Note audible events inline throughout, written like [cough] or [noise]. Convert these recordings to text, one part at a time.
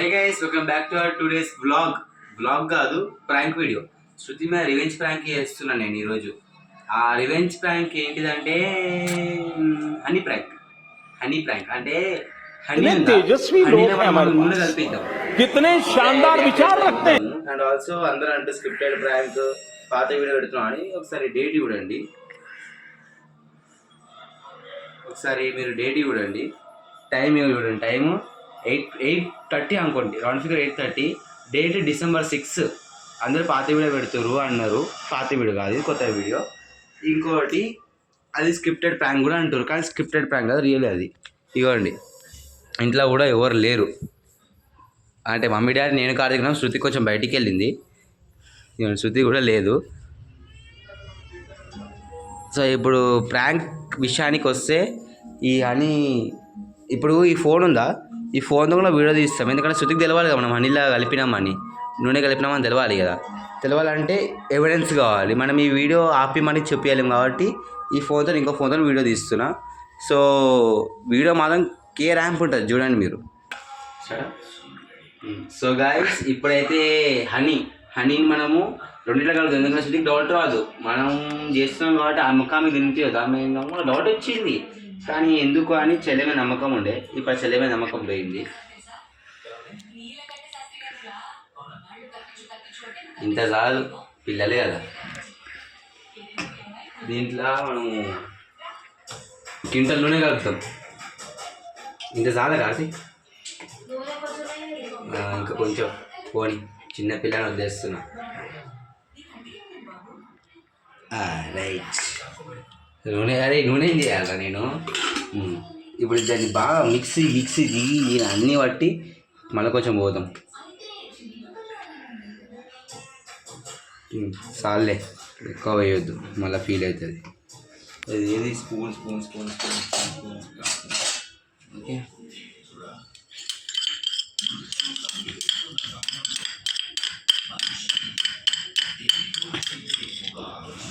Hey guys welcome back to our today's blog blog కాదు prank video Shruti మీద revenge prank చేస్తున్నాను నేను ఈరోజు. ఆ రివెంజ్ ప్రాంక్ ఏంటిదంటే హనీ ప్రాంక్ హనీ ప్రాంక్ అంటే అండ్ ఆల్సో అందరూ అంటే స్క్రిప్టెడ్ ప్రాంక్ పాత వీడియో పెడుతున్నాం అని ఒకసారి డేట్ చూడండి ఒకసారి మీరు డేట్ చూడండి టైం చూడండి టైము ఎయిట్ ఎయిట్ థర్టీ అనుకోండి. Round figure eight thirty. Date December six అందరూ పాత వీడియో పెడుతురు అన్నారు. పాత వీడియో కాదు ఇది కొత్త వీడియో. ఇంకోటి అది స్క్రిప్టెడ్ ప్రాంక్ కూడా అంటారు కానీ స్క్రిప్టెడ్ ప్రాంక్ కాదు రియల్ అది. ఇగోండి. ఇంట్లో కూడా ఎవరు లేరు. అంటే మమ్మీ డాడీ నేను కార్తీకున్నాం శృతి కొంచెం బయటికి వెళ్ళింది. శృతి కూడా లేదు. సో ఇప్పుడు ప్రాంక్ విషయానికి వస్తే ఈ అని ఇప్పుడు ఈ ఫోన్ ఉందా? ఈ ఫోన్తో కూడా వీడియో తీస్తాం. ఎందుకంటే శృతికి తెలవాలి కదా మనం హనీలా కలిపినామని నూనె కలిపినామని తెలవాలి కదా. తెలవాలంటే ఎవిడెన్స్ కావాలి. మనం ఈ వీడియో ఆపి మనకి కాబట్టి ఈ ఫోన్తో ఇంకో ఫోన్తో వీడియో తీస్తున్నా. సో వీడియో మాత్రం కే ర్యాంప్ ఉంటుంది చూడండి మీరు. సో గాయస్ ఇప్పుడైతే హనీ హనీని మనము రెండిట్లో కలదు ఎందుకంటే శృతికి డౌట్ రాదు. మనం చేస్తున్నాం కాబట్టి ఆ ముఖం మీద తినిపించదు ఆమె కూడా డౌట్ వచ్చింది. కానీ ఎందుకు అని చెల్లెమే నమ్మకం ఉండే. ఇప్పుడు చెల్లెమే నమ్మకం పోయింది. ఇంత చాలు పిల్లలే కదా. దీంట్లో మనము కింటల్లోనే కలుపుతాం. ఇంత చాలా కాసి ఇంకా కొంచెం పోని చిన్న పిల్లని వదిలేస్తున్నా. రైట్. నూనె అరే నూనె ఏం చేయాలా నేను. ఇప్పుడు దాన్ని బాగా మిక్సీ మిక్సీ తీయి అన్నీ పట్టి మళ్ళీ కొంచెం పోదాం. ఉమ్, చాలే ఎక్కువ వేయొద్దు మళ్ళీ ఫీల్ అవుతుంది. ఏది spoon spoon spoon spoon okay.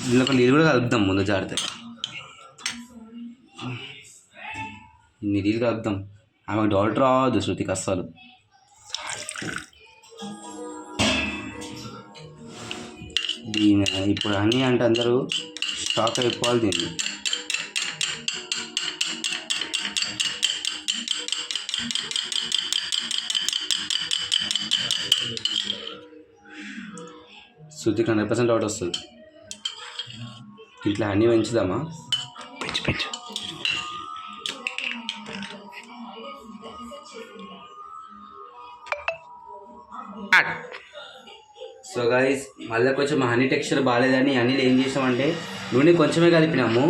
ఇందులో నీళ్ళు కూడా కలుపుదాం ముందు జాగ్రత్త ఇన్ని అర్థం ఆమె డౌట్ రావద్దు శృతికి అస్సలు. దీని ఇప్పుడు అన్నీ అంటే అందరూ స్టాక్ అయిపోవాలి దీన్ని. శృతికి హండ్రెడ్ పర్సెంట్ డౌట్ వస్తుంది. ఇట్లా అన్నీ పెంచుదామా? పెంచు పెంచు. సో గాయస్ మళ్ళీ కొంచెం హనీ టెక్స్చర్ బాగాలేదని అనిల్ ఏం చేసామంటే నూనె కొంచెమే కలిపినాము.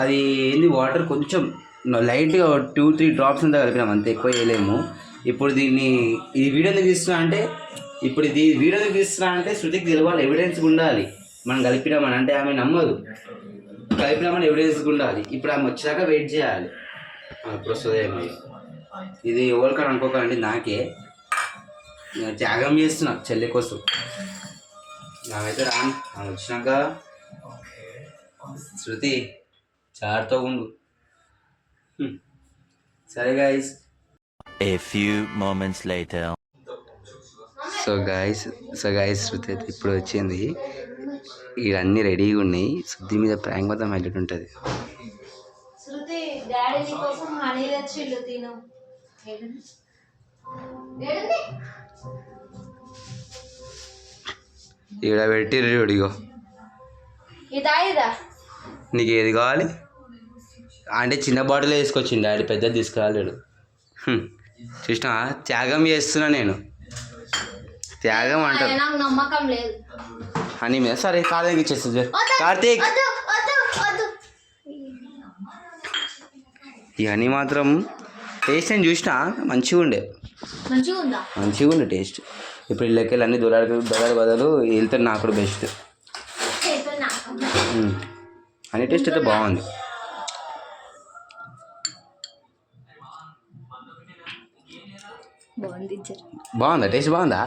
అది ఏంది వాటర్ కొంచెం లైట్గా టూ త్రీ డ్రాప్స్ అంతా కలిపినాము అంతే ఎక్కువ వేయలేము. ఇప్పుడు దీన్ని ఈ వీడియో ఎందుకు తీస్తున్నా అంటే ఇప్పుడు ఇది వీడియో ఎందుకు తీస్తున్నా అంటే శృతికి తెలవాలి ఎవిడెన్స్ ఉండాలి మనం కలిపినామని అంటే ఆమె నమ్మదు. కలిపినామని ఎవిడెన్స్ ఉండాలి ఇప్పుడు ఆమె వచ్చాక వెయిట్ చేయాలి. ఇప్పుడు వస్తుందేమో ఇది ఎవరికని అనుకోకండి నాకే. త్యాగం చేస్తున్నా చెల్లి కోసం. నాకైతే రాను. ఆమె వచ్చినాక శృతి చారుతో ఉండు. సరే guys A few moments later. So guys so guys Shruti అయితే ఇప్పుడు వచ్చింది. ఇవన్నీ రెడీగా ఉన్నాయి. శృతి మీద ప్రాంక్ మొత్తం హైలైట్ ఉంటుంది. శృతి డాడీ నీ కోసం హనీ తెచ్చిండు తిను? ఇక్కడ పెట్టి ఇగో ఇదా ఇదా. నీకు ఏది కావాలి? అంటే చిన్న బాటిల్ వేసుకొచ్చింది డాడీ పెద్దది తీసుకురాలేడు. చూసినా త్యాగం చేస్తున్నా నేను. త్యాగం అంటారు. నమ్మకం లేదు. అని మీద సరే కార్తీక్! ఇచ్చేస్తుంది కార్తీక్. ఈ హనీ మాత్రం టేస్ట్ నేను చూసినా మంచిగా ఉండే మంచిగా ఉందా? టేస్ట్. ఇప్పుడు ఇళ్ళకెళ్ళి అన్ని దొరక దొరక బదులు వెళ్తే నాకు కూడా బెస్ట్. హనీ టేస్ట్ అయితే బాగుంది. బాగుంది టేస్ట్ బాగుందా?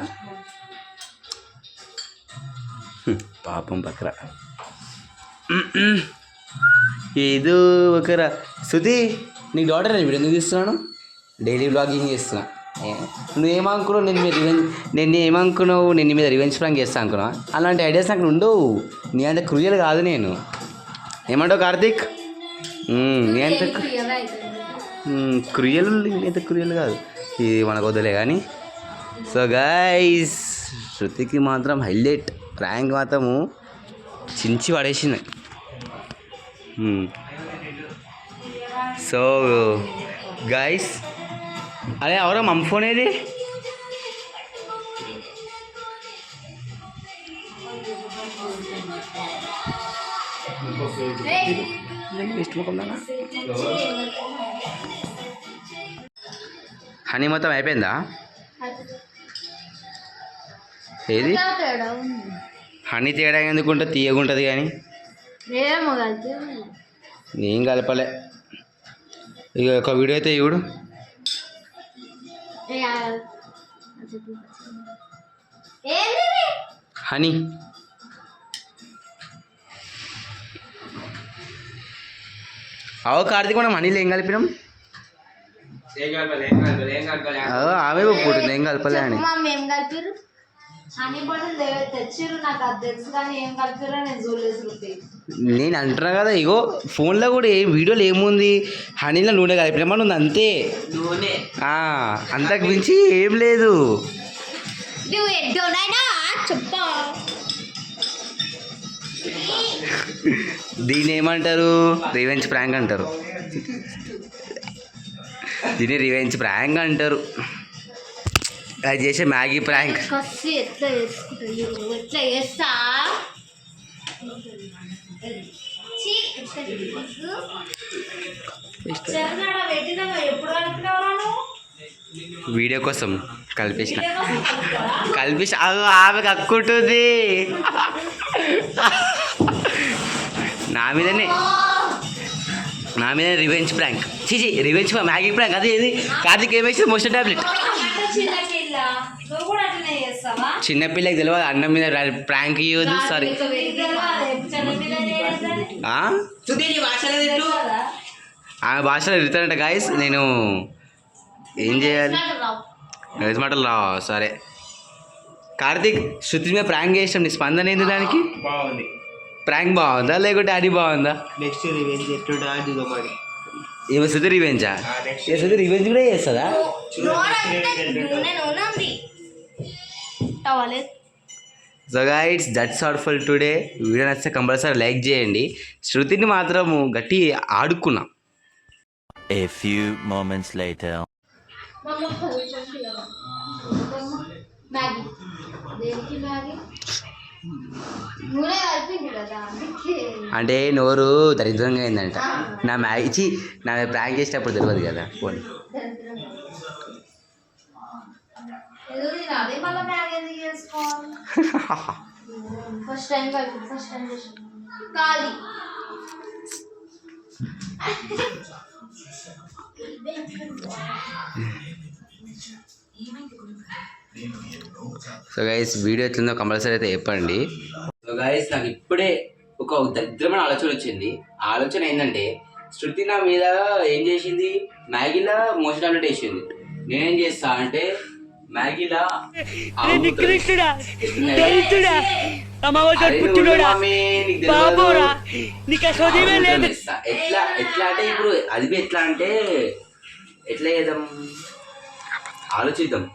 పాపం బక్రా. ఏదో ఒకరా శృతి నీకు డాటర్ నేను వీడియో ఎందుకు తీస్తున్నాను డైలీ బ్లాగింగ్ చేస్తున్నా. నువ్వేమనుకున్నావు నేను మీద రివెంజ్ నేను ఏమనుకున్నావు? నేను నీ మీద రివెంజ్ ప్రాంక్ చేస్తా అనుకున్నా అలాంటి ఐడియాస్ నాకు ఉండవు. నీ అంత క్రూయల్ కాదు నేను. ఏమంటావు కార్తీక్? నీ అంత క్రూయల్ ఇంత క్రూయల్ కాదు. ఇది మనకు వదిలే కానీ. సో గైస్ శృతికి మాత్రం హైలైట్. ర్యాంక్ మాత్రము చించి పడేసింది. సో గైస్ అరే ఎవరో? మమ్మ ఫోన్ ఏది? హనీ మొత్తం అయిపోయిందా? ఏది? హనీ తేడా ఎందుకుంటే తీయగుంటుంది కానీ. నేను కలపలే. ఇక ఒక వీడియో అయితే చూడు. హనీ. అవ కార్తీక్ మనం హనీలో ఏం కలిపినాం? అవ ఆమె పుట్టింది ఏం కలపలే అని. నాకు అది తెలుసు కానీ ఏం కలిపిరో నేను చూడలేదు శృతి. నేను అంటున్నా కదా ఇగో ఫోన్లో కూడా ఏ వీడియోలో ఏముంది? హనీలో నూనె కలిపినామని ఉంది? అంతే. అంతకు మించి ఏం లేదు. నువ్వు ఎడ్డోనైనా చెప్పా. దీన్ని ఏమంటారు? రివెంజ్ ప్రాంక్ అంటారు. దీన్ని రివెంజ్ ప్రాంక్ అంటారు. అది చేసే మ్యాగీ ప్రాంక్. ఎట్లా ఎట్లా చేస్తా? వీడియో కోసం కల్పించిన కల్పించి ఆమె కక్కుంటుంది. నా మీదనే. నా మీద రివెంజ్ ప్రాంక్ చీచి రివెంజ్ మ్యాగీ ప్రాంక్ అదే ఏది? కార్తీక్ ఏమేసి మోషన్ టాబ్లెట్ అంటే చిన్న పిల్ల నువ్వు కూడా అట్లనే చేస్తావా చిన్నపిల్లకి తెలియదు అన్నం మీద ప్రాంక్ ఇవ్వదు సారీ? ఆమె భాషలో ఎడుతానంట గాయస్ నేను ఏం చేయాలి. నిజ మాటలు రా సరే. కార్తీక్ శృతి మీద ప్రాంక్ చేసాం నీ స్పందన ఏంది దానికి? బాగుంది. ప్రాంక్ బాగుందా లేకుంటే అది బాగుందా? నెక్స్ట్ రివెంజ్ ఎట్లుంటా దిగో మరి. ఏమో శృతి రివెంజా శృతి రివెంజ్ కూడా చేస్తుందా? టవలేదు so guys that's all for today video నచ్చితే కంపల్సరీ లైక్ చేయండి శృతిని మాత్రము గట్టి ఆడుకున్నాం మ్యాగీ మ్యాగీ నూనె కలిపింది కదా అందుకే అంటే నోరు దరిద్రంగా అయిందంట నా మ్యాచ్ నా ప్రాంక్ చేసేటప్పుడు తెలియదు కదా పోనీ ఫస్ట్ టైం కలిపి ఫస్ట్ టైం చేసి ఖాళీ సో గైస్ వీడియో ఎట్లుందో కంపల్సరీ అయితే చెప్పండి. సో గైస్ నాకు ఇప్పుడే ఒక దరిద్రమైన ఆలోచన వచ్చింది. ఆ ఆలోచన ఏంటంటే శృతి నా మీద ఏం చేసింది? మ్యాగీలా మోషన్ టాబ్లెట్ వేసింది. నేనేం చేస్తా అంటే మ్యాగీలా? నికృష్టుడా దరిద్రుడా అమావాస్య పుట్టినోడా? బాబోరా నీకు చదివే లేదు. ఎట్లా ఎట్లా అంటే ఇప్పుడు అది ఎట్లా అంటే ఎట్లా చేద్దాం? ఆలోచిద్దాం.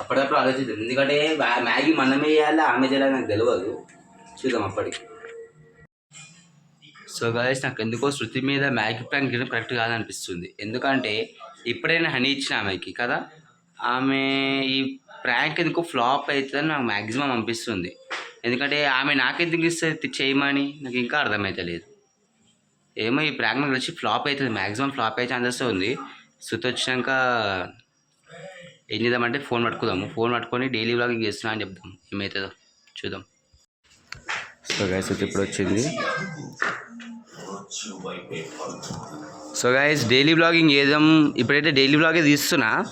అప్పుడప్పుడు ఆలోచిద్దాం. ఎందుకంటే మ్యా- మ్యాగీ మనమే చేయాలి ఆమె చేయాలి నాకు తెలియదు చూద్దాం అప్పటికి. సో గాయస్ నాకు ఎందుకో శృతి మీద మ్యాగీ చేయడం కరెక్ట్ కాదనిపిస్తుంది. ఎందుకంటే ఇప్పుడైనా హనీ ఇచ్చిన ఆమెకి కదా? ఆమె ఈ ప్రాంక్ ఎందుకు ఫ్లాప్ అవుతుందని నాకు మ్యాక్సిమం అనిపిస్తుంది. ఎందుకంటే ఆమె నాకెందుకు ఇస్తుంది? చేయమని. నాకు ఇంకా అర్థమవుతలేదు ఏమో ఈ ప్రాంక్ నాకు వచ్చి ఫ్లాప్ అవుతుంది. మ్యాక్సిమం ఫ్లాప్ అయ్యే ఛాన్సెస్ ఉంది. శృతి వచ్చినాక ఏం చేద్దామంటే ఫోన్ పట్టుకుందాము. ఫోన్ పట్టుకొని డైలీ వ్లాగింగ్ చేస్తున్నా అని చెప్దాం ఏమవుతుందో చూద్దాం. సో గైస్ ఇప్పుడు వచ్చింది. సో గైస్ డైలీ బ్లాగింగ్ చేద్దాం. ఇప్పుడైతే డైలీ బ్లాగే తీస్తున్నా.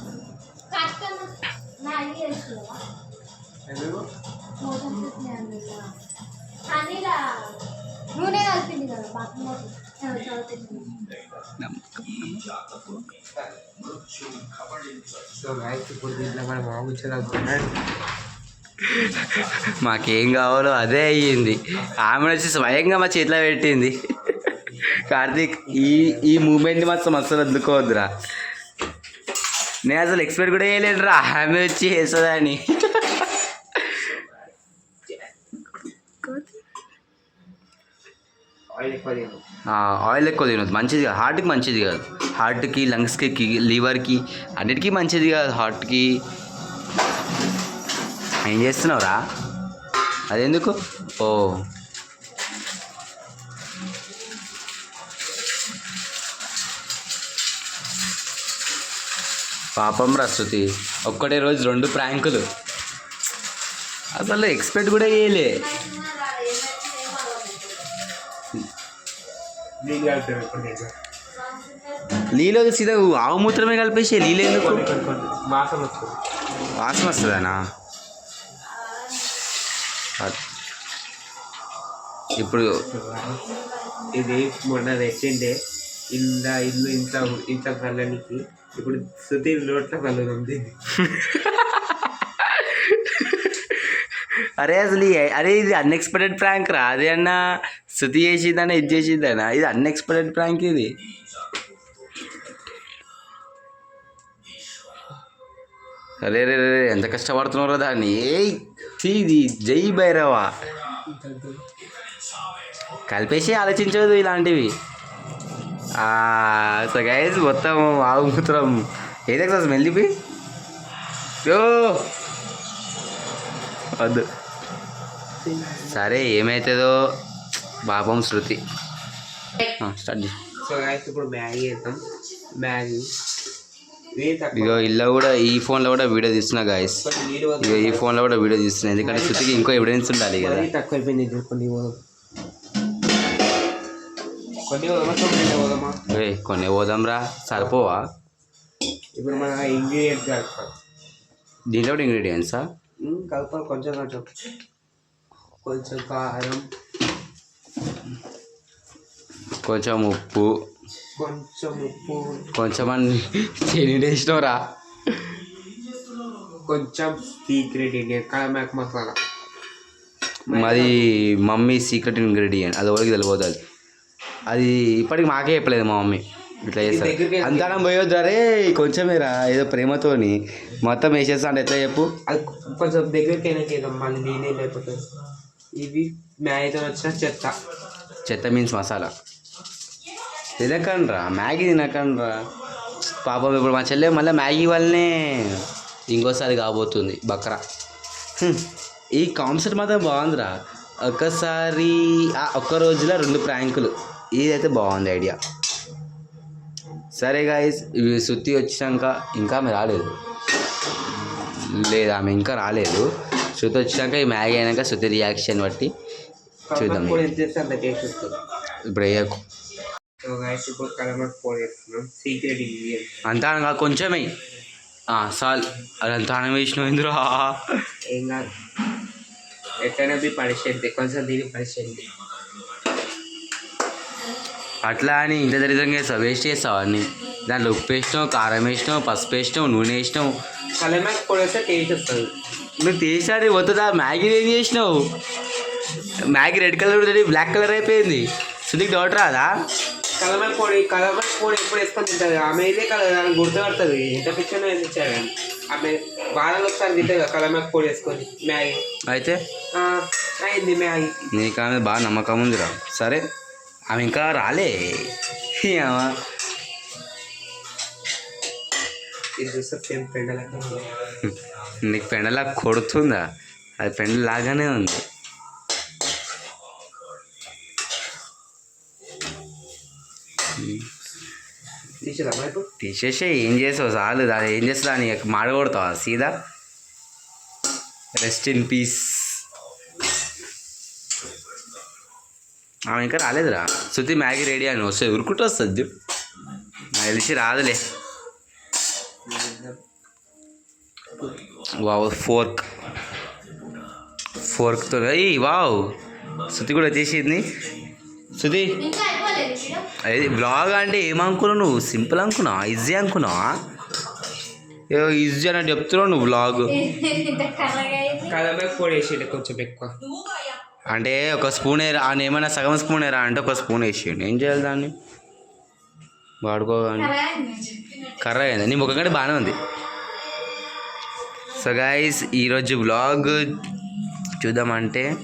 కూర్చోలేకపోతున్నాడు మాకేం కావాలో అదే అయ్యింది. ఆమె వచ్చి స్వయంగా మా చేతిలో పెట్టింది. కార్తీక్ ఈ ఈ మూమెంట్ మాత్రం అసలు అందుకోవద్దురా నేను అసలు ఎక్స్పెక్ట్ కూడా చేయలేదురా ఆమె వచ్చి వేస్తుందని ఆయిల్ ఎక్కువ తిను మంచిది కాదు. హార్ట్కి మంచిది కాదు. హార్ట్కి లంగ్స్కి లివర్కి అన్నిటికీ మంచిది కాదు హార్ట్కి ఏం చేస్తున్నావురా? అదెందుకు? ఓ. పాపం ప్రస్తుతి ఒక్కటే రోజు రెండు ప్రాంకులు. అసలు ఎక్స్పెక్ట్ కూడా చేయలే. నీళ్ళు సీదా ఆవు మూత్రమే కలిపేసి నీళ్ళు ఎందుకు? మాసం వస్తుంది. వాసన వస్తుందనా? ఇప్పుడు ఇది మొన్న తెచ్చిండే. ఇంత ఇల్లు ఇంత ఇంత కళ్ళనికి ఇప్పుడు శృతి నోట్ల కళ్ళు ఉంది [laughs] అరే అసలు అరే ఇది అన్ఎక్స్పెక్టెడ్ ప్రాంక్ రా. అదే అన్న శృతి చేసిందన్న ఇది చేసిందనా ఇది అన్ఎక్స్పెక్టెడ్ ప్రాంక్ ఇది. అరే రే రే ఎంత కష్టపడుతున్నారో దాన్ని? ఏయ్ ఛీ, ఇది జై భైరవా. కలిపేసి ఆలోచించదు ఇలాంటివి. సో గైజ్ మొత్తం ఆగుమూత్రం మూత్రం. స్మెల్ చెప్పి యో! వద్దు. సరే ఏమవుతుందో పాపం శృతి. స్టార్ట్. సో ఇప్పుడు మ్యాగీ వేద్దాం మ్యాగీ ఇగో ఇల్లు కూడా ఈ ఫోన్లో కూడా వీడియో తీస్తున్నా గాయస్ ఇగో ఈ ఫోన్లో కూడా వీడియో తీస్తున్నా. ఎందుకంటే శృతికి ఇంకో ఎవిడెన్స్ ఉండాలి కదా. తక్కువ అయిపోయింది కొన్ని కొన్ని కొన్ని పోదాంరా. సరిపోవా? ఇప్పుడు మన ఇంగ్రీడియంట్స్ దీంట్లో కూడా ఇంగ్రీడియంట్సా కలపాలి కొంచెం కొంచెం. కొంచెం కారం కొంచెం ఉప్పు. కొంచెం ఉప్పు. కొంచెం అన్ని చెని వేసినవరా. కొంచెం సీక్రెట్ ఇండియన్ కలమాక్ మసాలా. మాది మమ్మీ సీక్రెట్ ఇంగ్రీడియంట్ అది ఎవరికి తెలియదు అది. అది ఇప్పటికి మాకే చెప్పలేదు మా మమ్మీ. ఇట్లా చేస్తారు. అంతనం పోయొద్దు అరే కొంచెమేరా ఏదో ప్రేమతోని. మొత్తం వేసేస్తా అంటే ఎట్లా చెప్పు. అది కొంచెం దగ్గరికి అయినా చేద్దాం మళ్ళీ నేనే లేకపోతుంది ఇవి మ్యాగీతో వచ్చిన చెత్త. చెత్త మీన్స్ మసాలా. తినకండ్రా మ్యాగీ తినకండ్రా. పాపం ఇప్పుడు మా చెల్లె మళ్ళీ మ్యాగీ వల్లనే ఇంకోసారి కాబోతుంది బక్రా. ఈ కాన్సెప్ట్ మాత్రం బాగుందిరా. ఒక్కసారి ఒక్క రోజులో రెండు ప్రాంకులు. ఇదైతే బాగుంది ఐడియా. సరే గాయస్ ఇవి సుత్తి వచ్చినాక ఇంకా ఆమె రాలేదు. లేదు ఆమె ఇంకా రాలేదు. శృతి వచ్చినాక ఈ మ్యాగీ అయినాక శృతి రియాక్షన్ బట్టి చూద్దాం. ఇప్పుడు వేయకు అంతా అనగా కొంచెమే. సాల్ అది అంతా అనం వేసినావు ఇందులో. ఏం కాదు. కొంచెం దీన్ని అట్లా అని ఇంత దరిద్రంగా వేస్తావు వేస్ట్ చేస్తావు అన్ని? దాంట్లో ఉప్పు వేసినావు కారం వేసినావు పసుపు వేసినావు నూనె వేసినావు. కలమాక్ పొడి వేస్తే టేస్ట్ వస్తుంది. నువ్వు తీసాడు వద్దుదా మ్యాగీ ఏం చేసినావు? మ్యాగీ రెడ్ కలర్ ఉంటుంది బ్లాక్ కలర్ అయిపోయింది. సుదీక్ డౌట్ రాదా? కలమాక్ పొడి కలమాక్ పొడి ఎప్పుడు వేసుకొని తింటుంది? ఆమె ఇదే కదా గుర్తుపడుతుంది. ఎంత పిచ్చర్ వేసిచ్చాడు కానీ ఆమె వారాలు ఒకసారి తింటుంది కదా కలమాక్ పొడి వేసుకొని మ్యాగీ. అయితే? అయింది మ్యాగీ. నీకు ఆమె బాగా నమ్మకం ఉందిరా. సరే ఆమె ఇంకా రాలే. ఇది చూస్తే సేమ్ నీకు పెండలా కొడుతుందా? అది పెండ లాగానే ఉంది. తీసేసే ఏం చేసావు చాలు దాన్ని ఏం చేస్తా అని మాడ కొడతావా? సీదా? రెస్ట్ ఇన్ పీస్ ఆమె ఇంకా రాలేదురా. శృతి మ్యాగీ రెడీ అని వస్తే ఉరుకుంటూ వస్తుంది నాకు తెలిసి రాదులే. Wow fork. ఫోర్క్తో అయ్యి వావ్. శృతి కూడా వచ్చేసింది శృతి. అది బ్లాగ్ అంటే ఏమనుకున్నావు నువ్వు? సింపుల్ అనుకున్నావా? ఈజీ అనుకున్నావా? ఏదో ఈజీ అని చెప్తున్నావు నువ్వు బ్లాగ్ కొంచెం ఎక్కువ. అంటే ఒక స్పూన్ వేరా ఆయన ఏమైనా సగం స్పూన్ వేరా అంటే ఒక స్పూన్ వేసేయండి ఏం చేయాలి దాన్ని? వాడుకోగానే కర్ర అయింది? నీ ముఖం కంటే బాగానే ఉంది. సో గాయస్ ఈరోజు బ్లాగ్ చూద్దామంటే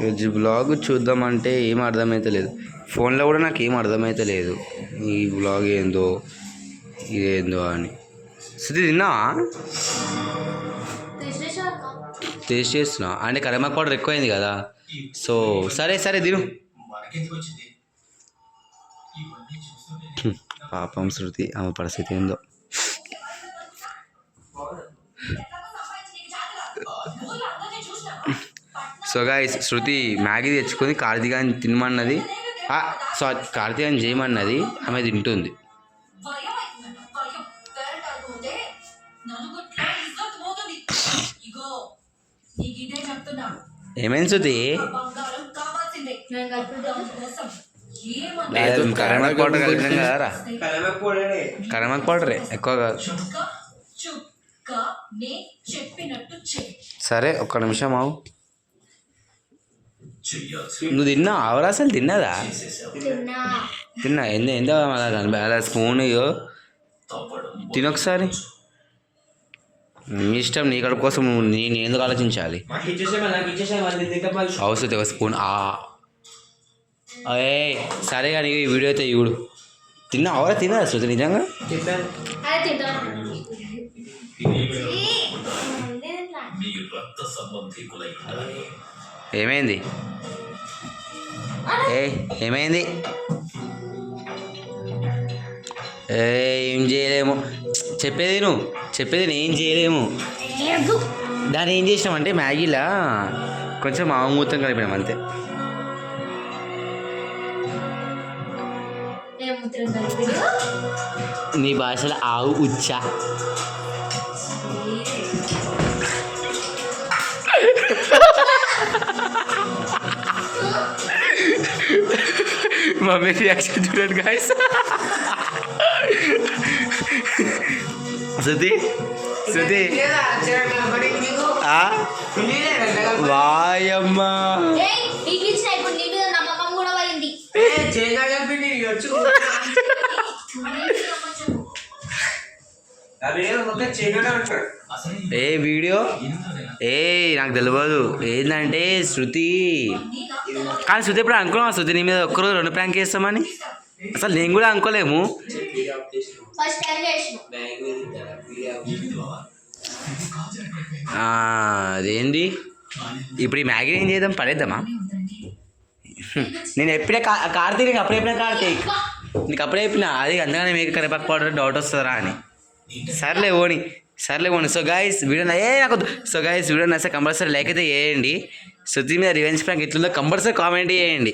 ఈరోజు బ్లాగ్ చూద్దామంటే ఏం అర్థమైతే లేదు. ఫోన్లో కూడా నాకు ఏం అర్థమైతే లేదు. ఈ బ్లాగ్ ఏందో ఇదేందో అని. శృతి తిన్నావా? టేస్ట్ చేస్తున్నా. అంటే కరిమాక్ పౌడర్ ఎక్కువైంది కదా. సో సరే సరే తిను. పాపం శృతి ఆమె పరిస్థితి ఏందో సో గాయస్ శృతి మ్యాగీ తెచ్చుకొని కార్తీకాన్ని తినమన్నది సారీ కార్తీకాన్ని చేయమన్నది ఆమె తింటుంది ఏమైంది శృతి కరిమాక్ పౌడర్ కలిపినాం కదరా పొడి కరిమాక్ పౌడరే ఎక్కువ కాదు. సరే ఒక్క నిమిషం ఆవు నువ్వు తిన్నావు ఆవరా అసలు తిన్నదా? తిన్నా. తిన్నా. ఎంత ఎంత అలా స్పూన్ తినొకసారి నీ ఇష్టం నీ కడుపు కోసం నేను ఎందుకు ఆలోచించాలి? అవసరం ఒక స్పూన్ ఆ ఏ సరే కానీ ఈ వీడియో అయితే చూడు. తిన్నా అవరా తిన్నదా శృతి నిజంగా? ఏమైంది ఏ ఏమైంది? ఏ ఏం చేయలేము. చెప్పేది నువ్వు చెప్పేది నేను ఏం చేయలేము. దాన్ని ఏం చేసినామంటే మ్యాగీలా కొంచెం ఆవుమూతం కలిపినాం అంతే. నీ భాషలో ఆవు ఉచ్చ. మమ్మీ రియాక్షన్ చూడండి గాయస్ శృతి శృతి ఆ? వాయమ్మా. ఏ వీడియో? ఏ నాకు తెలియదు ఏంటంటే శృతి? కానీ శృతి ఇప్పుడు అనుకున్నావా? శృతి నీ మీద ఒక్కరోజు రెండు ప్రాంక్ చేస్తామని? అసలు నేను కూడా అనుకోలేము. అదేంది? ఇప్పుడు ఈ మ్యాగీ ఏం చేద్దాం? పడేద్దామా? నేను ఎప్పుడే కా కార్తీక్ నీకు అప్పుడే చెప్పిన కార్తీక్. నీకు అప్పుడే చెప్పిన. అది అందుకని మీకు కరివేపాకు పౌడర్ డౌట్ వస్తుందా అని. సర్లే ఓని సర్లే ఓని. సో గాయస్ వీడియో ఏ నాకు సో గాయస్ వీడియో నచ్చే కంపల్సరీ లైక్ అయితే చేయండి. శృతి మీద రివెంజ్ ప్రాంక్ ఎట్లుందో కంపల్సరీ కామెంట్ చేయండి.